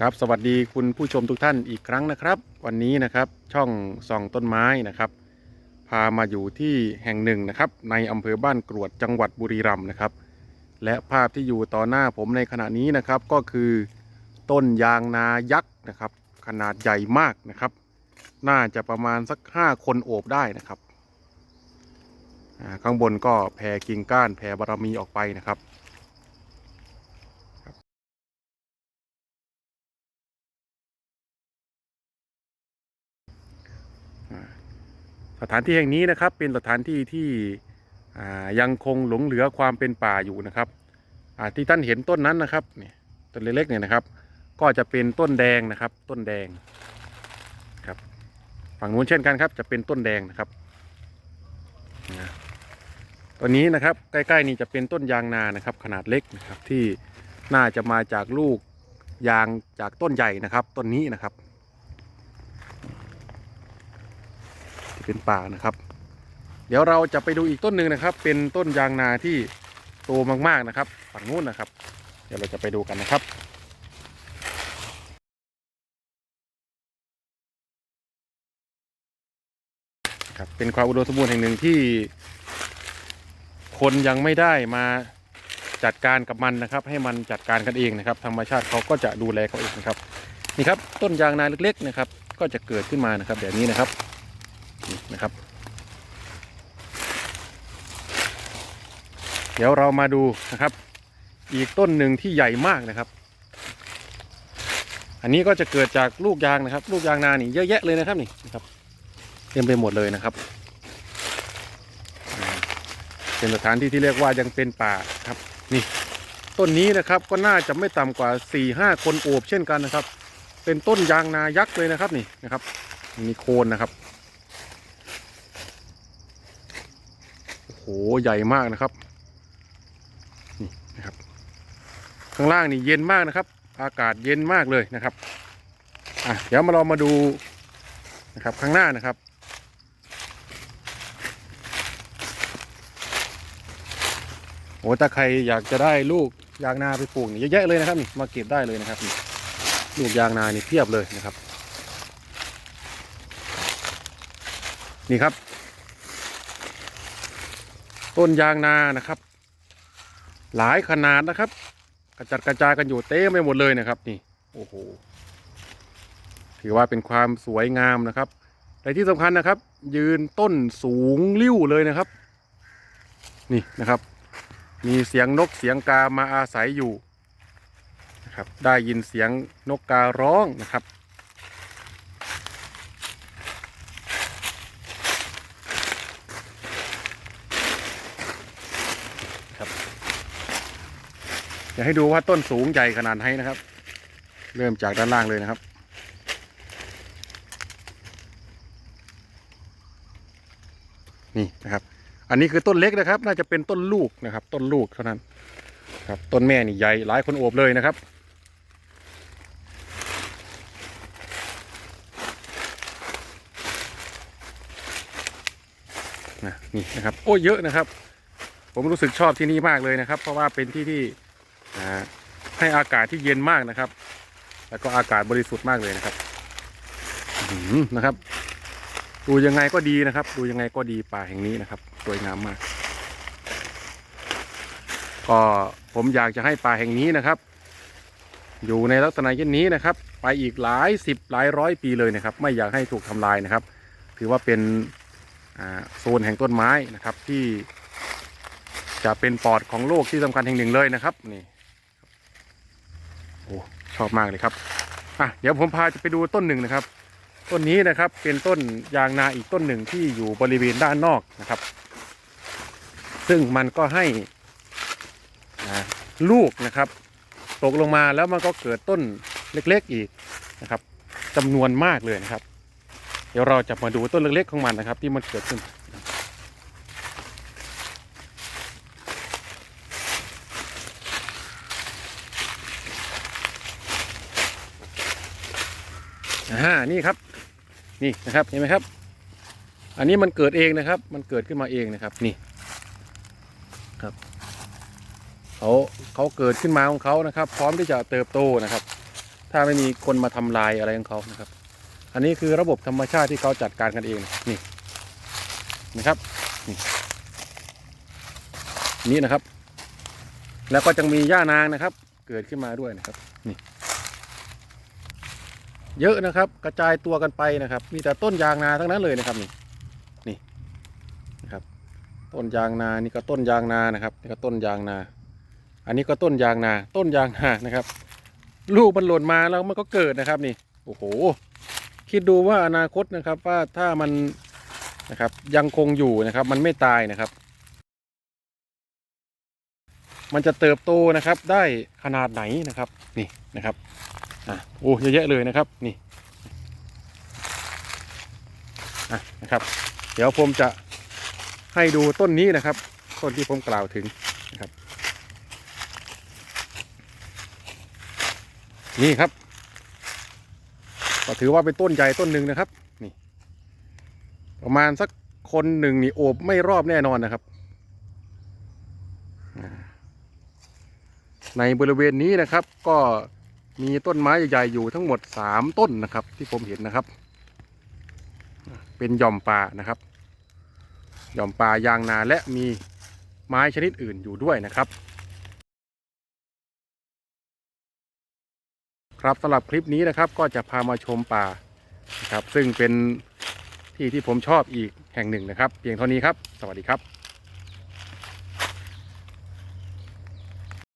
ครับสวัสดีคุณผู้ชมทุกท่านอีกครั้งนะครับ วันนี้นะครับช่องส่องต้นไม้นะครับ พามาอยู่ที่แห่งหนึ่งนะครับ ในอำเภอบ้านกรวดจังหวัดบุรีรัมย์นะครับ และภาพที่อยู่ต่อหน้าผมในขณะนี้นะครับก็คือ ต้นยางนายักษ์นะครับ ขนาดใหญ่มากนะครับ น่าจะประมาณสักห้าคนโอบได้นะครับข้างบนก็แผ่กิ่งก้านแผ่บารมีออกไปนะครับ สถานที่แห่งนี้นะครับเป็นสถานที่ที่ยังคงหลงเหลือความเป็นป่าอยู่นะครับที่ท่านเห็นต้นนั้นนะครับเนี่ยต้นเล็กๆเนี่ยนะครับ ก็จะเป็นต้นแดงนะครับ ต้นแดงครับฝั่งนู้นเช่นกันครับ จะเป็นต้นแดงนะครับตัวนี้นะครับใกล้ๆนี้จะเป็นต้นยางนานะครับ ขนาดเล็กนะครับที่น่าจะมาจากลูกยางจากต้นใหญ่นะครับ ต้นนี้นะครับ เป็นป่านะครับ เดี๋ยวเราจะไปดูอีกต้นหนึ่งนะครับ เป็นต้นยางนาที่โตมากๆนะครับฝั่งนู้นนะครับ เดี๋ยวเราจะไปดูกันนะครับครับเป็นความอุดมสมบูรณ์แห่งหนึ่งที่ คนยังไม่ได้มาจัดการกับมันนะครับ ให้มันจัดการกันเองนะครับ ธรรมชาติเขาก็จะดูแลเขาเองนะครับนี่ครับต้นยางนาเล็กๆนะครับ ก็จะเกิดขึ้นมานะครับ แบบนี้นะครับ นี่นะครับ เดี๋ยวเรามาดูนะครับ อีกต้นหนึ่งที่ใหญ่มากนะครับ อันนี้ก็จะเกิดจากลูกยางนะครับ ลูกยางนานี่เยอะแยะเลยนะครับนี่นะครับเต็มไปหมดเลยนะครับ เป็นสถานที่ที่เรียกว่ายังเป็นป่าครับนี่ต้นนี้นะครับก็น่าจะไม่ต่ำกว่า4ี่ห้าคนโอบเช่นกันนะครับ เป็นต้นยางนายักษ์เลยนะครับนี่นะครับ มีโคนนะครับ โอ้โหใหญ่มากนะครับนี่นะครับ ข้างล่างนี่เย็นมากนะครับ อากาศเย็นมากเลยนะครับอะเดี๋ยวมาเรามาดูนะครับข้างหน้านะครับโอ้ถ้าใครอยากจะได้ลูกยางนาไปปลูกนี่เยอะแยะเลยนะครับนี่มาเก็บได้เลยนะครับนี่ลูกยางนานี่เพียบเลยนะครับ นี่ครับ ต้นยางนานะครับ หลายขนาดนะครับ กระจัดกระจายกันอยู่เต็มไปหมดเลยนะครับ นี่โอ้โหถือว่าเป็นความสวยงามนะครับแต่ที่สำคัญนะครับ ยืนต้นสูงลิ้วเลยนะครับ นี่นะครับ มีเสียงนกเสียงกามาอาศัยอยู่นะครับ ได้ยินเสียงนกการ้องนะครับ อยากให้ดูว่าต้นสูงใหญ่ขนาดไหนนะครับ เริ่มจากด้านล่างเลยนะครับ นี่นะครับ อันนี้คือต้นเล็กนะครับ น่าจะเป็นต้นลูกนะครับ ต้นลูกเท่านั้น ครับต้นแม่นี่ใหญ่หลายคนโอบเลยนะครับนะนี่นะครับ โอ้เยอะนะครับ ผมรู้สึกชอบที่นี่มากเลยนะครับ เพราะว่าเป็นที่ที่ ให้อากาศที่เย็นมากนะครับ แล้วก็อากาศบริสุทธิ์มากเลยนะครับนะครับ ดูยังไงก็ดีนะครับ ดูยังไงก็ดีป่าแห่งนี้นะครับสวยงามมาก ก็ผมอยากจะให้ป่าแห่งนี้นะครับ อยู่ในลักษณะเช่นนี้นะครับ ไปอีกหลายสิบหลายร้อยปีเลยนะครับ ไม่อยากให้ถูกทำลายนะครับ ถือว่าเป็นโซนแห่งต้นไม้นะครับที่จะเป็นปอดของโลกที่สำคัญแห่งหนึ่งเลยนะครับนี่ โอ้ชอบมากเลยครับอะเดี๋ยวผมพาจะไปดูต้นหนึ่งนะครับ ต้นนี้นะครับเป็นต้นยางนาอีกต้นหนึ่งที่อยู่บริเวณด้านนอกนะครับ ซึ่งมันก็ให้ลูกนะครับ ตกลงมาแล้วมันก็เกิดต้นเล็กๆอีกนะครับจำนวนมากเลยนะครับ เดี๋ยวเราจะมาดูต้นเล็กๆของมันนะครับ ที่มันเกิดขึ้น อ่านี่ครับ นี่นะครับเห็นไหมครับ อันนี้มันเกิดเองนะครับ มันเกิดขึ้นมาเองนะครับนี่ครับเขาเขาเกิดขึ้นมาของเขานะครับ พร้อมที่จะเติบโตนะครับ ถ้าไม่มีคนมาทำลายอะไรของเขานะครับ อันนี้คือระบบธรรมชาติที่เขาจัดการกันเองนี่นะครับนี่นี่นะครับ แล้วก็จะมีหญ้านางนะครับ เกิดขึ้นมาด้วยนะครับ นี่ เยอะนะครับ กระจายตัวกันไปนะครับ มีแต่ต้นยางนาทั้งนั้นเลยนะครับนี่นี่นะครับ ต้นยางนานี่ก็ต้นยางนานะครับนี่ก็ต้นยางนา อันนี้ก็ต้นยางนา ต้นยางนานะครับ ลูกมันหล่นมาแล้วมันก็เกิดนะครับนี่โอ้โห คิดดูว่าอนาคตนะครับว่าถ้ามันนะครับยังคงอยู่นะครับ มันไม่ตายนะครับ มันจะเติบโตนะครับได้ขนาดไหนนะครับนี่นะครับ อะโอ้เยอะแยะเลยนะครับนี่อะนะครับ เดี๋ยวผมจะให้ดูต้นนี้นะครับ ต้นที่ผมกล่าวถึงนะครับ นี่ครับ ก็ถือว่าเป็นต้นใหญ่ต้นหนึ่งนะครับ นี่ ประมาณสักคนหนึ่งนี่โอบไม่รอบแน่นอนนะครับ ในบริเวณนี้นะครับก็ มีต้นไม้ใหญ่ๆอยู่ทั้งหมดสามต้นนะครับ ที่ผมเห็นนะครับ เป็นย่อมป่านะครับย่อมป่ายางนาและมีไม้ชนิดอื่นอยู่ด้วยนะครับ ครับสำหรับคลิปนี้นะครับก็จะพามาชมป่านะครับ ซึ่งเป็นที่ที่ผมชอบอีกแห่งหนึ่งนะครับ เพียงเท่านี้ครับ สวัสดีครับ